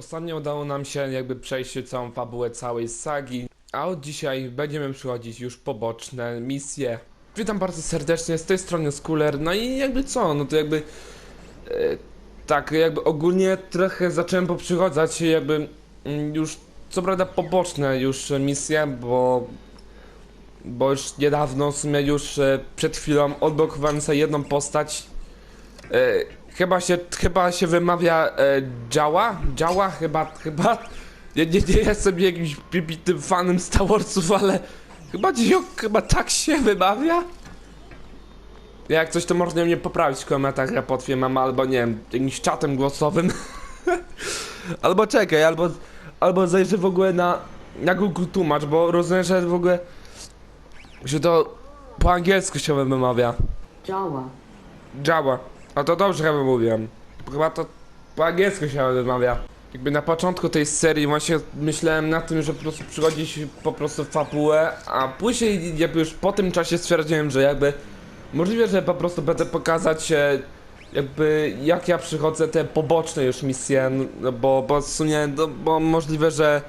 Ostatnio udało nam się jakby przejść całą fabułę całej sagi, a od dzisiaj będziemy przychodzić już poboczne misje. Witam bardzo serdecznie, z tej strony Skuller, no i jakby co, no to jakby... E, tak, jakby ogólnie trochę zacząłem poprzychodzać jakby mm, już, co prawda poboczne już misje, bo... Bo już niedawno, w sumie już e, przed chwilą odblokowałem sobie jedną postać. Chyba się, chyba się wymawia e, Działa? Działa? Chyba, chyba. Ja nie, nie jestem jakimś pipitym fanem Star Warsów, ale chyba dziś chyba tak się wymawia. Jak coś to można mnie poprawić w komentarzach, ja potwiem, albo nie wiem, jakimś czatem głosowym. albo czekaj, albo, albo zajrzę w ogóle na, na Google Tłumacz, bo rozumiem, że w ogóle, że to po angielsku się wymawia. Działa. Działa. A to dobrze chyba mówiłem. Chyba to po angielsku się wymawia. Jakby na początku tej serii właśnie myślałem na tym, że po prostu przychodzić po prostu fabułę, a później jakby już po tym czasie stwierdziłem, że jakby możliwe, że po prostu będę pokazać jakby jak ja przychodzę te poboczne już misje, no bo, bo w sumie, no, bo możliwe, że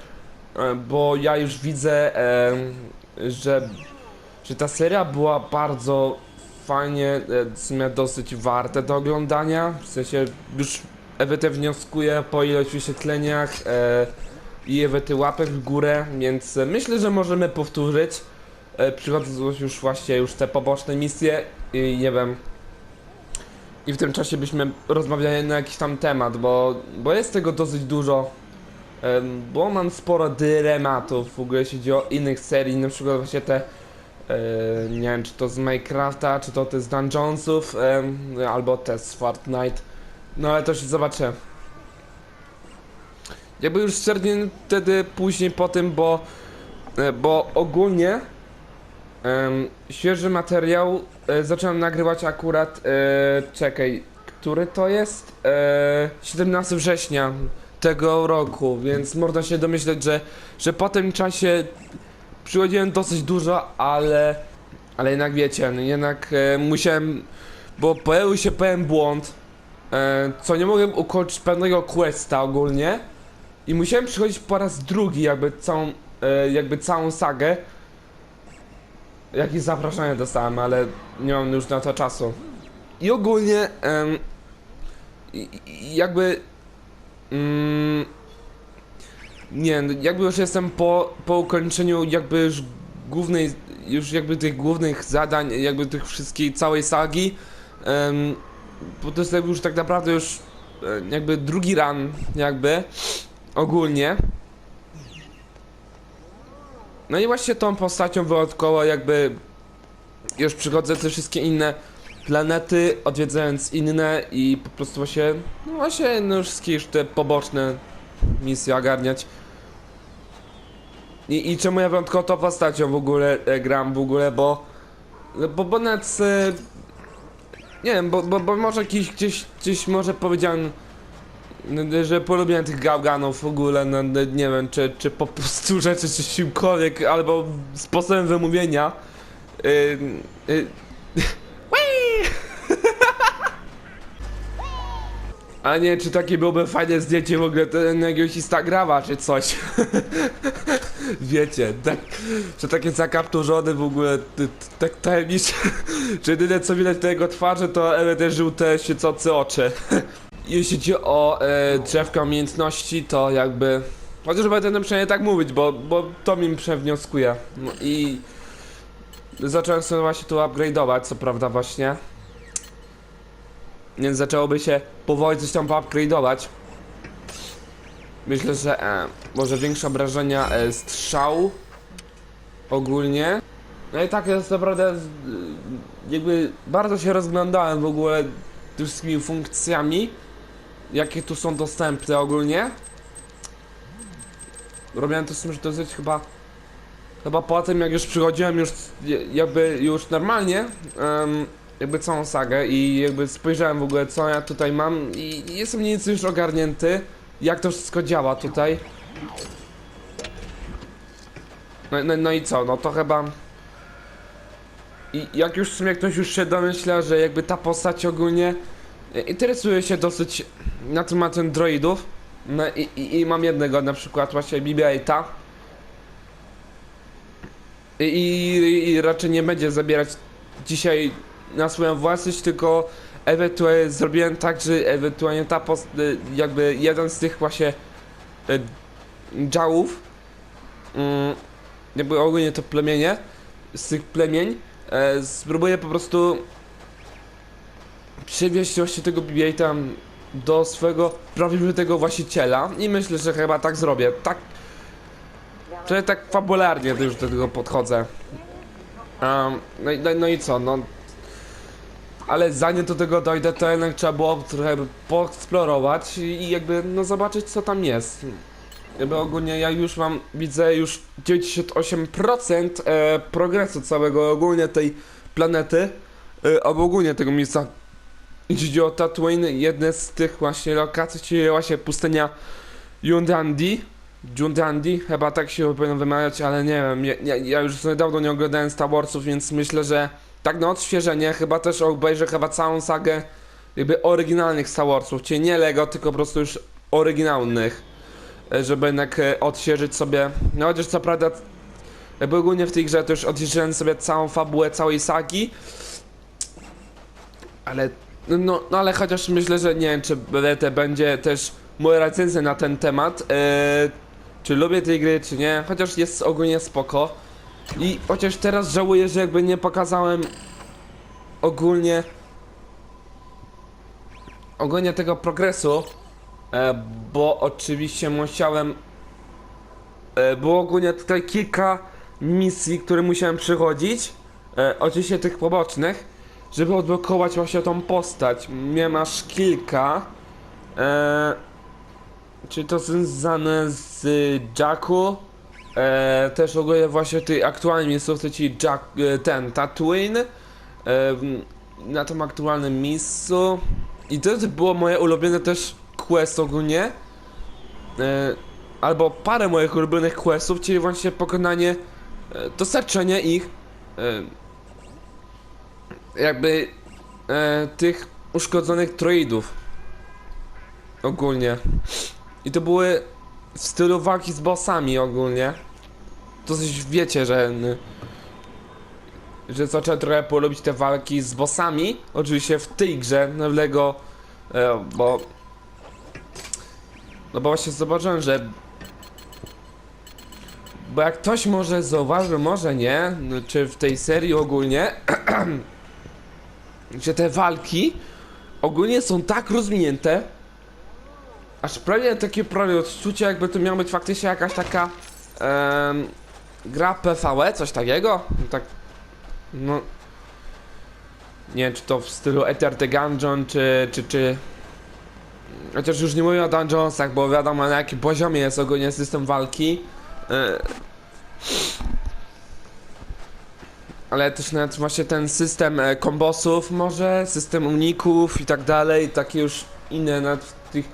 e, bo ja już widzę, e, że, że ta seria była bardzo fajnie, e, w sumie dosyć warte do oglądania. W sensie już Ewetę wnioskuję po ilość wyświetleniach e, i Ewety łapek w górę, więc myślę, że możemy powtórzyć. E, przychodząc już właśnie już te poboczne misje i nie wiem. I w tym czasie byśmy rozmawiali na jakiś tam temat, bo, bo jest tego dosyć dużo. Bo mam sporo dylematów w ogóle jeśli chodzi o innych serii, na przykład właśnie te nie wiem, czy to z Minecrafta, czy to te z Dungeonsów, albo te z Fortnite. No ale to się zobaczę. Jakby już szczernie wtedy później po tym, bo, e, bo ogólnie em, świeży materiał e, zacząłem nagrywać akurat, e, czekaj, który to jest? E, 17 września tego roku, więc można się domyśleć, że, że po tym czasie przychodziłem dosyć dużo, ale ale jednak wiecie, no jednak e, musiałem, bo pojawił się pewien błąd, e, co nie mogłem ukończyć pewnego questa ogólnie i musiałem przychodzić po raz drugi jakby całą, e, jakby całą sagę. Jakieś zaproszenie dostałem, ale nie mam już na to czasu. I ogólnie i- jakby mm, nie, no jakby już jestem po, po ukończeniu jakby już głównej, już jakby tych głównych zadań, jakby tych wszystkiej, całej sagi, em, bo to jest już tak naprawdę już e, jakby drugi run, jakby, ogólnie. No i właśnie tą postacią wyjątkowo jakby już przychodzę te wszystkie inne planety, odwiedzając inne i po prostu właśnie, no właśnie, no wszystkie już te poboczne misje ogarniać. I, I czemu ja wyjątkowo tą postacią w ogóle e, gram w ogóle, bo bo, bo e, nie wiem, bo, bo, bo może gdzieś, gdzieś, gdzieś może powiedziałem że polubiłem tych gałganów w ogóle, no, nie wiem, czy, czy po prostu rzeczy, czy czymkolwiek, albo sposobem wymówienia. Yy, yy, A nie, czy takie byłoby fajne zdjęcie w ogóle to na jakiegoś Instagrama, czy coś. Wiecie, tak, że takie zakapturzone w ogóle, tak tajemnicze, że jedyne co widać na jego twarzy to te żółte świecące oczy. Jeśli chodzi o e, drzewka umiejętności, to jakby... Chociaż będę przynajmniej tak mówić, bo, bo to mi przewnioskuje. No i... Zacząłem sobie właśnie tu upgrade'ować, co prawda właśnie. Więc zaczęłoby się powoli coś tam upgrade'ować. Myślę, że e, może większe obrażenia e, strzału ogólnie. No i tak jest naprawdę z- jakby bardzo się rozglądałem w ogóle wszystkimi funkcjami, jakie tu są dostępne ogólnie. Robiłem to w sumie dosyć chyba chyba po tym jak już przychodziłem już jakby już normalnie em, jakby całą sagę i jakby spojrzałem w ogóle co ja tutaj mam i jestem mniej więcej już ogarnięty jak to wszystko działa tutaj. No, no, no i co, no to chyba... I jak już w sumie ktoś już się domyśla, że jakby ta postać ogólnie interesuje się dosyć na temat androidów, No i, i, i mam jednego na przykład właśnie BB-8 I, i, i raczej nie będzie zabierać dzisiaj na swoją własność, tylko ewentualnie zrobiłem tak, że ewentualnie ta post, y, jakby jeden z tych właśnie y, działów, mm, jakby ogólnie to plemienie, z tych plemień, e, spróbuję po prostu przywieźć właśnie tego BB tam do swojego prawdziwego właściciela i myślę, że chyba tak zrobię. Tak, że tak fabularnie już do tego podchodzę. Um, no, no, no i co, no. Ale zanim do tego dojdę, to jednak trzeba było trochę poeksplorować i jakby, no zobaczyć co tam jest. Jakby ogólnie ja już mam, widzę już 98% e, progresu całego ogólnie tej planety, e, albo ogólnie tego miejsca. Jeśli o Tatooine, jedne z tych właśnie lokacji, czyli właśnie pustynia Yundandi. Jundandi, chyba tak się powinno wymawiać, ale nie wiem, ja, ja, już dawno nie oglądałem Star Warsów, więc myślę, że tak na odświeżenie chyba też obejrzę chyba całą sagę jakby oryginalnych Star Warsów, czyli nie Lego, tylko po prostu już oryginalnych, e, żeby jednak e, odświeżyć sobie, no chociaż co prawda jakby ogólnie w tej grze to już odświeżyłem sobie całą fabułę całej sagi, ale no, no ale chociaż myślę, że nie wiem, czy BDT będzie też moja recenzja na ten temat. e, czy lubię tej gry, czy nie. Chociaż jest ogólnie spoko. I chociaż teraz żałuję, że jakby nie pokazałem ogólnie ogólnie tego progresu. E, bo oczywiście musiałem. E, było ogólnie tutaj kilka misji, które musiałem przychodzić. E, oczywiście tych pobocznych żeby odblokować właśnie tą postać. Miałem aż kilka. E, czy to związane z Jacku? E, też ogólnie właśnie tej aktualnej miejscówce, czyli Jack, e, ten Tatooine. E, na tym aktualnym miejscu. I to było moje ulubione też quest ogólnie. E, albo parę moich ulubionych questów, czyli właśnie pokonanie, e, dostarczenie ich. E, jakby e, tych uszkodzonych droidów ogólnie i to były w stylu walki z bossami ogólnie. To coś wiecie, że że zacząłem trochę polubić te walki z bossami. Oczywiście w tej grze no Lego e, bo no bo właśnie zobaczyłem, że bo jak ktoś może zauważył, może nie, no, czy w tej serii ogólnie że te walki ogólnie są tak rozwinięte, aż prawie takie prawie odczucie, jakby to miała być faktycznie jakaś taka em, gra PvE, coś takiego. Tak, no. Nie wiem, czy to w stylu Enter the Gungeon, czy, czy, czy... Chociaż już nie mówię o Dungeonsach, bo wiadomo na jakim poziomie jest ogólnie system walki. E, ale też nawet właśnie ten system e, kombosów może, system uników i tak dalej, takie już inne nawet tych,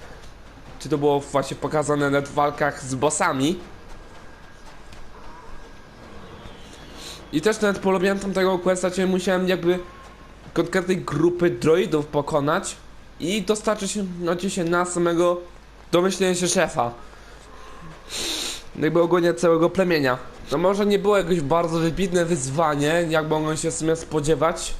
czy to było właśnie pokazane w walkach z bossami. I też nawet polubiłem tamtego questa, czyli musiałem jakby konkretnej grupy droidów pokonać i dostarczyć no, się na samego domyślenia się szefa. Jakby ogólnie całego plemienia. No może nie było jakieś bardzo wybitne wyzwanie, jak mogą się w sumie spodziewać.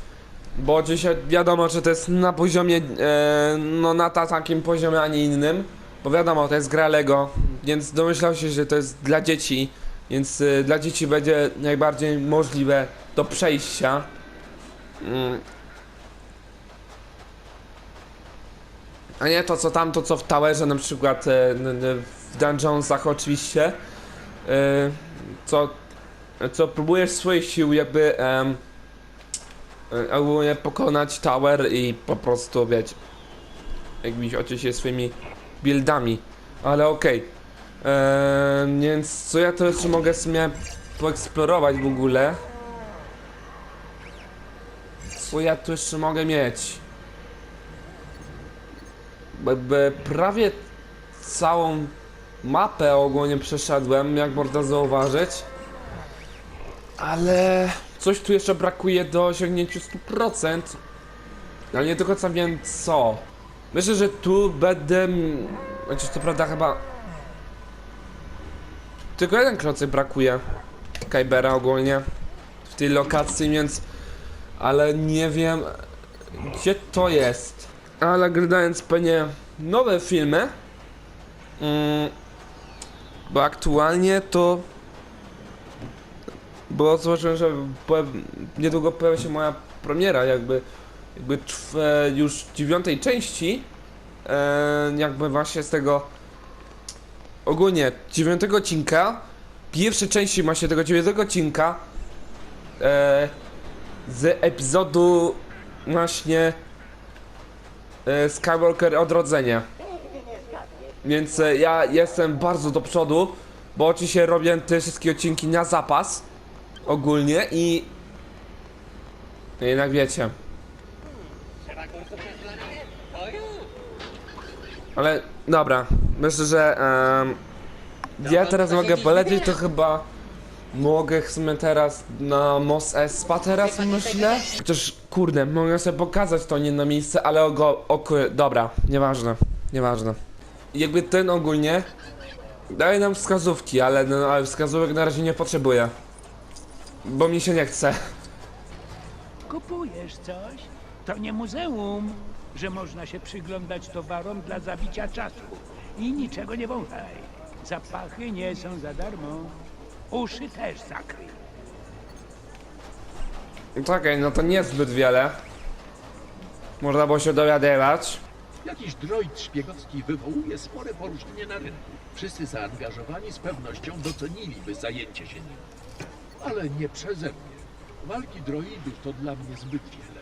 Bo dzisiaj wiadomo, że to jest na poziomie, e, no na ta, takim poziomie, a nie innym. Bo wiadomo, to jest gra Lego, więc domyślał się, że to jest dla dzieci. Więc e, dla dzieci będzie najbardziej możliwe do przejścia. Mm. A nie to co tam, to co w Towerze na przykład, n- n- w Dungeonsach oczywiście. E, co, co próbujesz swoich sił jakby e, ogólnie pokonać tower i po prostu wiecie jakbyś oczywiście swoimi buildami, ale okej Em, więc co ja to jeszcze mogę w sumie poeksplorować w ogóle co ja tu jeszcze mogę mieć jakby prawie całą mapę ogólnie przeszedłem, jak można zauważyć. Ale coś tu jeszcze brakuje do osiągnięcia 100%. Ale nie do końca wiem co. Myślę, że tu będę Chociaż to prawda chyba... Tylko jeden klocek brakuje. Kajbera ogólnie. W tej lokacji, więc... Ale nie wiem... Gdzie to jest? Ale oglądając pewnie nowe filmy... Mm, bo aktualnie to... Bo zobaczyłem, że niedługo pojawia się moja premiera, jakby... Jakby e, już dziewiątej części e, jakby właśnie z tego ogólnie dziewiątego odcinka pierwszej części właśnie tego dziewiątego odcinka e, z epizodu właśnie Skywalker Odrodzenie. Więc ja jestem bardzo do przodu bo oczywiście robię te wszystkie odcinki na zapas ogólnie i no jednak wiecie Ale dobra, myślę, że em, ja teraz mogę polecieć, to chyba mogę w sumie teraz na Mos Espa teraz myślę. Chociaż kurde, mogę sobie pokazać to nie na miejsce, ale ogo, oko, dobra, nieważne, nieważne. Jakby ten ogólnie daje nam wskazówki, ale, no, ale wskazówek na razie nie potrzebuję. Bo mi się nie chce. Kupujesz coś? To nie muzeum, że można się przyglądać towarom dla zabicia czasu. I niczego nie wąchaj. Zapachy nie są za darmo. Uszy też zakryj. Czekaj, no to niezbyt wiele. Można było się dowiadywać. Jakiś droid szpiegowski wywołuje spore poruszenie na rynku. Wszyscy zaangażowani z pewnością doceniliby zajęcie się nim. Ale nie przeze mnie. Walki droidów to dla mnie zbyt wiele.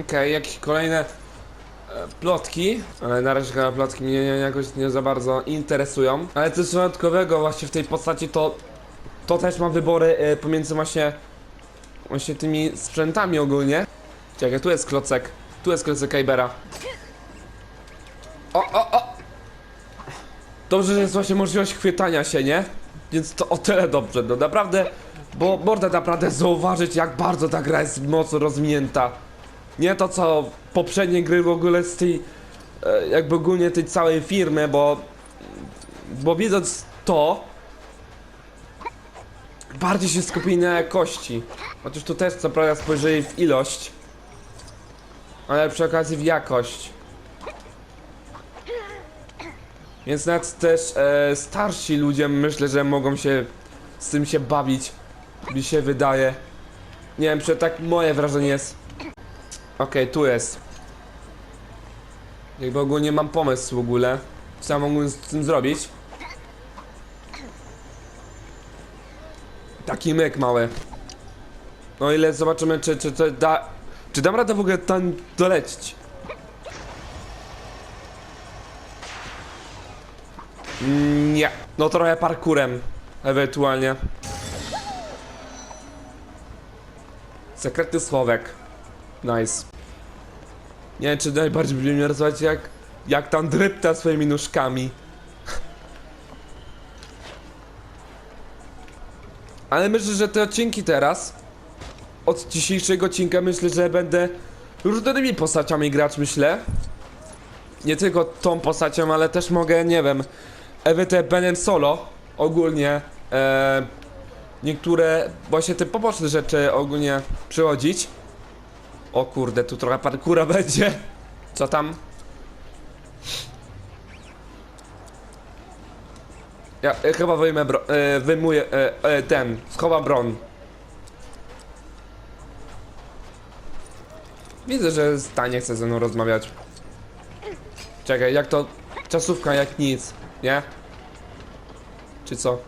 Okej, jakieś kolejne e, plotki, ale na razie chyba plotki mnie nie, jakoś nie za bardzo interesują. Ale coś dodatkowego właśnie w tej postaci to to też ma wybory e, pomiędzy właśnie właśnie tymi sprzętami ogólnie. Czekaj, tu jest klocek, tu jest klocek Kybera. O, o, o! Dobrze, że jest właśnie możliwość chwytania się, nie? Więc to o tyle dobrze, no naprawdę, bo można naprawdę zauważyć jak bardzo ta gra jest mocno rozwinięta. Nie to co poprzednie gry w ogóle z tej e, jakby ogólnie tej całej firmy, bo bo widząc to bardziej się skupili na jakości. Chociaż tu też co prawda spojrzeli w ilość, ale przy okazji w jakość. Więc nawet też e, starsi ludzie myślę, że mogą się z tym się bawić. Mi się wydaje. Nie wiem, czy tak moje wrażenie jest. Okej, tu jest. Jakby ogólnie mam pomysł w ogóle. Co ja mógłbym z tym zrobić? Taki myk mały. No ile zobaczymy, czy, czy to da... Czy dam radę w ogóle tam dolecieć? Mm, Nie. No trochę parkurem. Ewentualnie. Sekretny słowek. Nice. Nie wiem, czy najbardziej by mnie rozwać jak... Jak tam drypta swoimi nóżkami. Ale myślę, że te odcinki teraz... Od dzisiejszego odcinka myślę, że będę różnymi postaciami grać, myślę. Nie tylko tą postacią, ale też mogę, nie wiem, Ewetę Benem Solo ogólnie e, niektóre właśnie te poboczne rzeczy ogólnie przychodzić. O kurde, tu trochę parkura będzie. Co tam? Ja e, chyba wyjmę bro, e, wyjmuję e, e, ten, schowam broń. Widzę, że ta nie chce ze mną rozmawiać. Czekaj, jak to czasówka jak nic, nie? Czy co?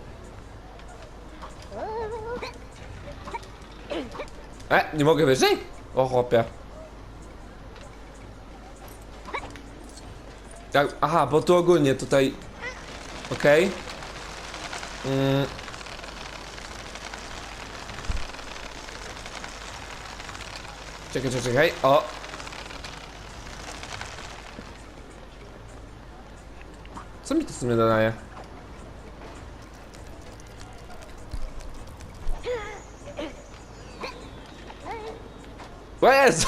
E, nie mogę wyżej? O chłopie. Jak, aha, bo tu ogólnie tutaj... Okej. Mm. Czekaj, czekaj, czekaj. O! Co mi to w sumie dodaje? O Jezu!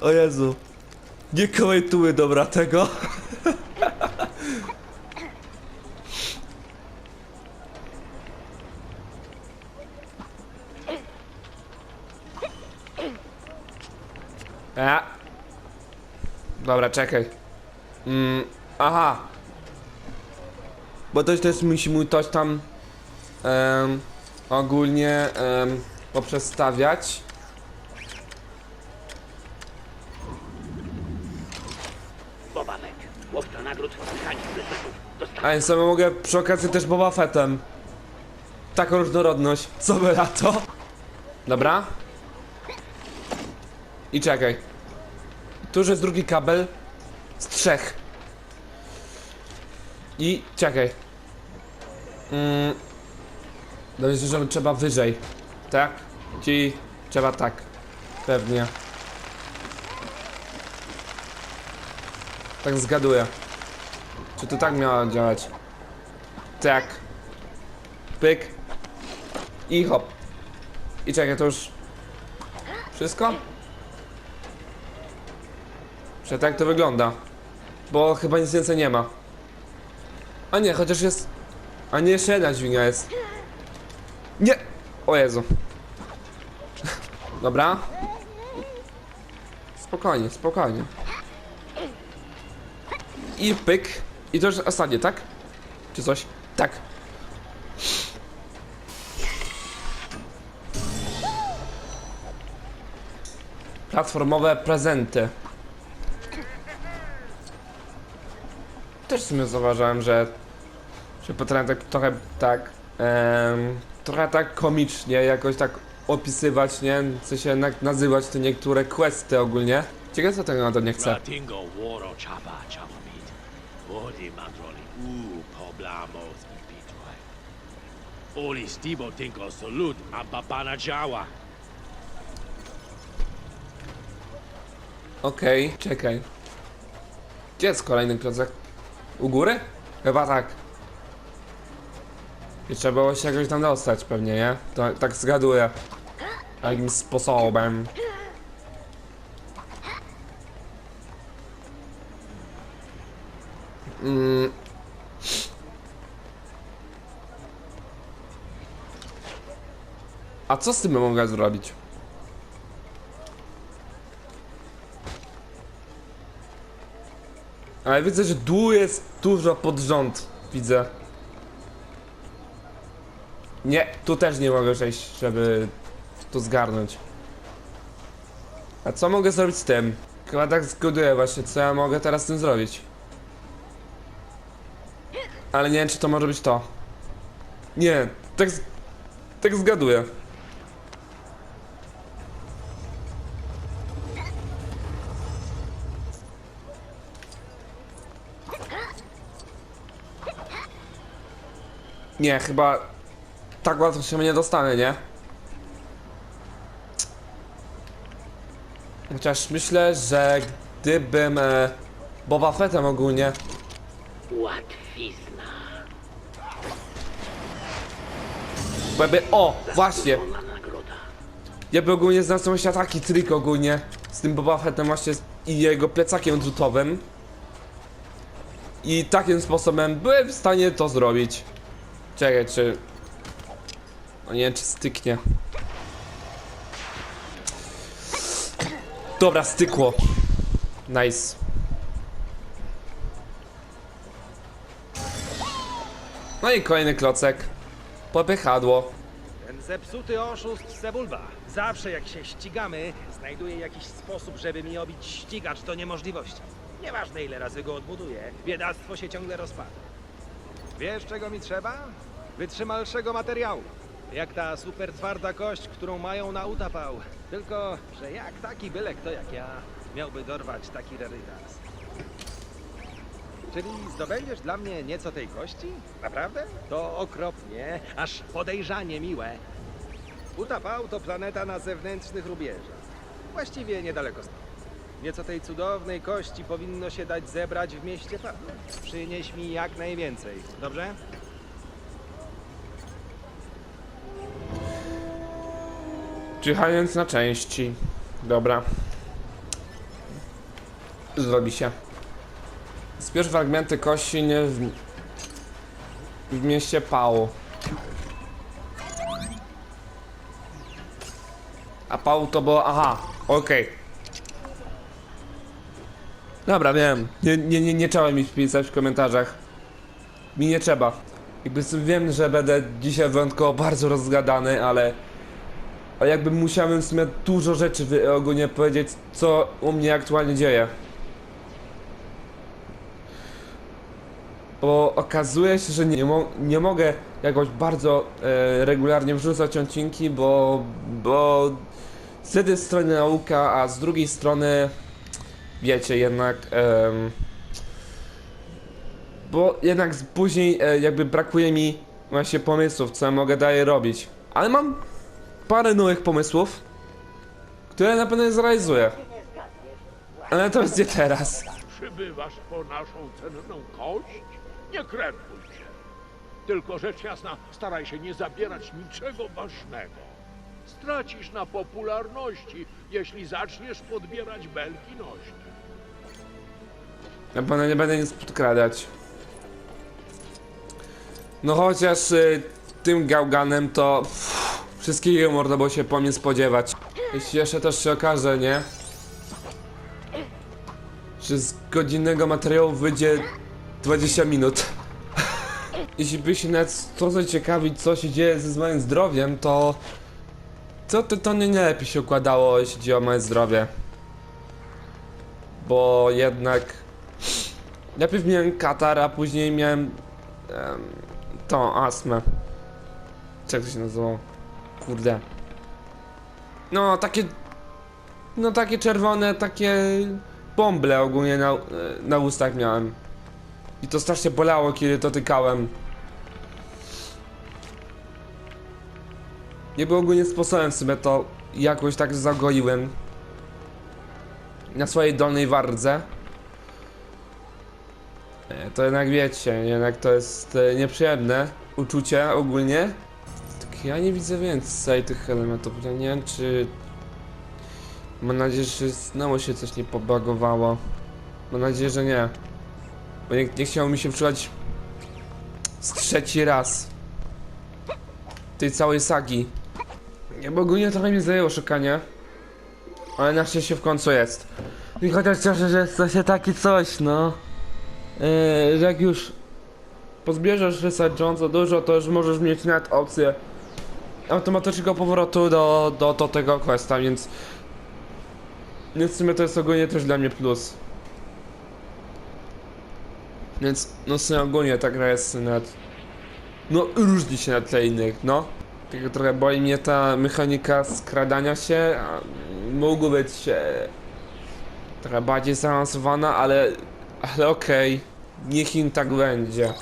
o Jezu. Nie komentuję dobra tego. A. Dobra, czekaj. Mm, aha. Bo to też musi mu coś tam em, ogólnie em, poprzestawiać. A ja sobie mogę przy okazji też Boba Fettem. Taką różnorodność. Co by na to? Dobra. I czekaj. Tu już jest drugi kabel z trzech. I czekaj. Mm. Dobrze, że trzeba wyżej. Tak? Ci trzeba tak. Pewnie. Tak zgaduję. Czy to tak miało działać? Tak. Pyk. I hop. I czekaj, to już... Wszystko? Że tak to wygląda. Bo chyba nic więcej nie ma. A nie, chociaż jest... A nie, jeszcze jedna dźwignia jest. Nie! O Jezu. Dobra. Spokojnie, spokojnie. I pyk. I to już ostatnie, tak? Czy coś? Tak. Platformowe prezenty. Też w sumie zauważyłem, że że potrafię tak trochę tak em, trochę tak komicznie jakoś tak opisywać, nie? W sensie na, nazywać te niektóre questy ogólnie. Ciekawe co tego na to nie chapa bit. Odi magroli u poblamos bitwaj. Oli stibo tinko solut a działa. Okej, czekaj. Gdzie jest kolejny klocek? U góry? Chyba tak. I trzeba było się jakoś tam dostać pewnie, nie? To, tak zgaduję. Jakim sposobem. A co z tym mogę zrobić? Ale widzę, że dół jest dużo pod rząd. Widzę. Nie, tu też nie mogę przejść, żeby to zgarnąć. A co mogę zrobić z tym? Chyba tak zgaduję właśnie, co ja mogę teraz z tym zrobić. Ale nie wiem, czy to może być to. Nie, tak, tak zgaduję. Nie, chyba tak łatwo się nie dostanę, nie? Chociaż myślę, że gdybym e, Boba Fettem ogólnie łatwizna. jakby, o, właśnie, nagroda. ja by ogólnie znalazł właśnie taki trik ogólnie z tym Boba Fettem właśnie z- i jego plecakiem odrzutowym i takim sposobem byłem w stanie to zrobić. Czekaj, czy... O nie czy styknie. Dobra, stykło. Nice. No i kolejny klocek. Popychadło. Ten zepsuty oszust Sebulba. Zawsze jak się ścigamy, znajduje jakiś sposób, żeby mi obić ścigacz do niemożliwości. Nieważne ile razy go odbuduję, biedactwo się ciągle rozpada. Wiesz czego mi trzeba? Wytrzymalszego materiału. Jak ta super twarda kość, którą mają na utapał. Tylko, że jak taki byle kto jak ja miałby dorwać taki rarytas. Czyli zdobędziesz dla mnie nieco tej kości? Naprawdę? To okropnie, aż podejrzanie miłe. Utapał to planeta na zewnętrznych rubieżach. Właściwie niedaleko stąd. Nieco tej cudownej kości powinno się dać zebrać w mieście Pawle. Przynieś mi jak najwięcej, dobrze? Czyhając na części. Dobra. zrobi się. Zbierz fragmenty kościn w, w mieście Pau. A Pau to było... Aha, okej. Dobra, wiem. Nie, nie, nie, nie trzeba mi pisać w komentarzach. Mi nie trzeba. Jakby wiem, że będę dzisiaj wyjątkowo bardzo rozgadany, ale... Ale jakby musiałem w sumie dużo rzeczy ogólnie powiedzieć, co u mnie aktualnie dzieje. Bo okazuje się, że nie, mo nie mogę jakoś bardzo e, regularnie wrzucać odcinki, bo, bo z jednej strony nauka, a z drugiej strony wiecie, jednak bo jednak później e, jakby brakuje mi właśnie pomysłów, co ja mogę dalej robić. Ale mam parę nowych pomysłów, które na pewno zrealizuję. Ale to jest nie teraz. Przybywasz po naszą cenną kość? Nie krępuj się. Tylko rzecz jasna, staraj się nie zabierać niczego ważnego. Stracisz na popularności, jeśli zaczniesz podbierać belki nośne. Nie będę nic podkradać. No chociaż y, tym gałganem to pff, wszystkiego można było się po mnie spodziewać. Jeśli jeszcze też się okaże, nie? Że z godzinnego materiału wyjdzie 20 minut. Jeśli by się nawet to co się dzieje ze moim zdrowiem, to... To, to, to nie lepiej się układało, jeśli chodzi o moje zdrowie. Bo jednak... Najpierw miałem katar, a później miałem em, tą astmę. Jak to się nazywało? Kurde. No, takie... No, takie czerwone, takie... Bąble ogólnie na, na ustach miałem. I to strasznie bolało, kiedy to tykałem. Nie było ogólnie sposobem sobie to jakoś tak zagoiłem. Na swojej dolnej wardze. E, To jednak wiecie, jednak to jest e, nieprzyjemne uczucie ogólnie. Tak ja nie widzę więcej tych elementów. Ja nie wiem czy... Mam nadzieję, że znowu się coś nie pobagowało. Mam nadzieję, że nie. Bo nie, nie chciało mi się wczuwać z trzeci raz tej całej sagi. Nie, bo ogólnie trochę mi zajęło szukanie. Ale na szczęście w końcu jest. I chociaż cieszę, że jest właśnie taki coś, no. Yy, że jak już pozbierzesz wystarczająco dużo, to już możesz mieć nawet opcję automatycznego powrotu do, do, do tego questa, więc więc w sumie to jest ogólnie też dla mnie plus. Więc no w sumie ogólnie ta gra jest nawet no różni się na tle innych, no. Tylko trochę boi mnie ta mechanika skradania się, mógł być e, trochę bardziej zaawansowana, ale ale okej, niech im tak będzie.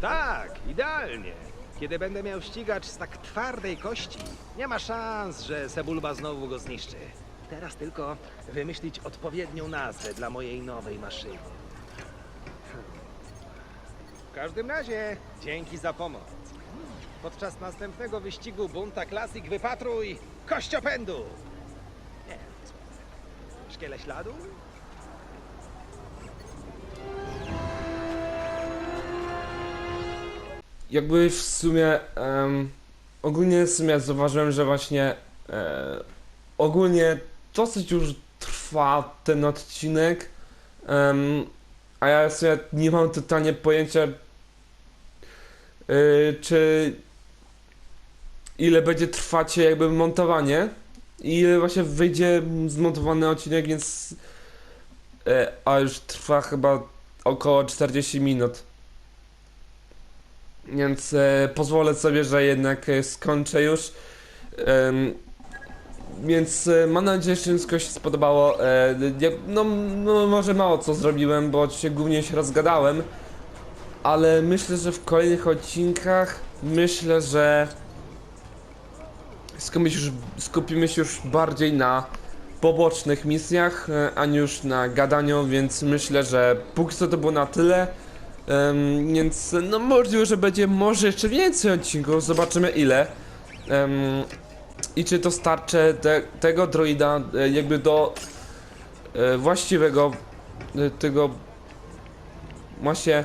Tak, idealnie. Kiedy będę miał ścigacz z tak twardej kości, nie ma szans, że Sebulba znowu go zniszczy. Teraz tylko wymyślić odpowiednią nazwę dla mojej nowej maszyny. W każdym razie, dzięki za pomoc. Podczas następnego wyścigu Bunta Classic wypatruj kościopędu! Śladu? Jakby w sumie ogólnie w sumie zauważyłem, że właśnie e, ogólnie dosyć już trwa ten odcinek, a ja w sumie nie mam totalnie pojęcia e, czy ile będzie trwać jakby montowanie i właśnie wyjdzie zmontowany odcinek, więc e, a już trwa chyba około 40 minut. Więc e, pozwolę sobie, że jednak e, skończę już. Em, więc e, mam nadzieję, że wszystko się spodobało. E, no, no, może mało co zrobiłem, bo się głównie się rozgadałem. Ale myślę, że w kolejnych odcinkach myślę, że skupimy się już, skupimy się już bardziej na pobocznych misjach, e, a nie już na gadaniu, więc myślę, że póki co to było na tyle. Em, więc no możliwe, że będzie może jeszcze więcej odcinków, zobaczymy ile. Em, i czy dostarczę te, tego droida e, jakby do e, właściwego e, tego właśnie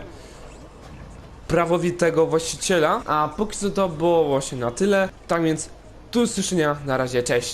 prawowitego właściciela. A póki co to było właśnie na tyle. Tak więc do usłyszenia, na razie, cześć.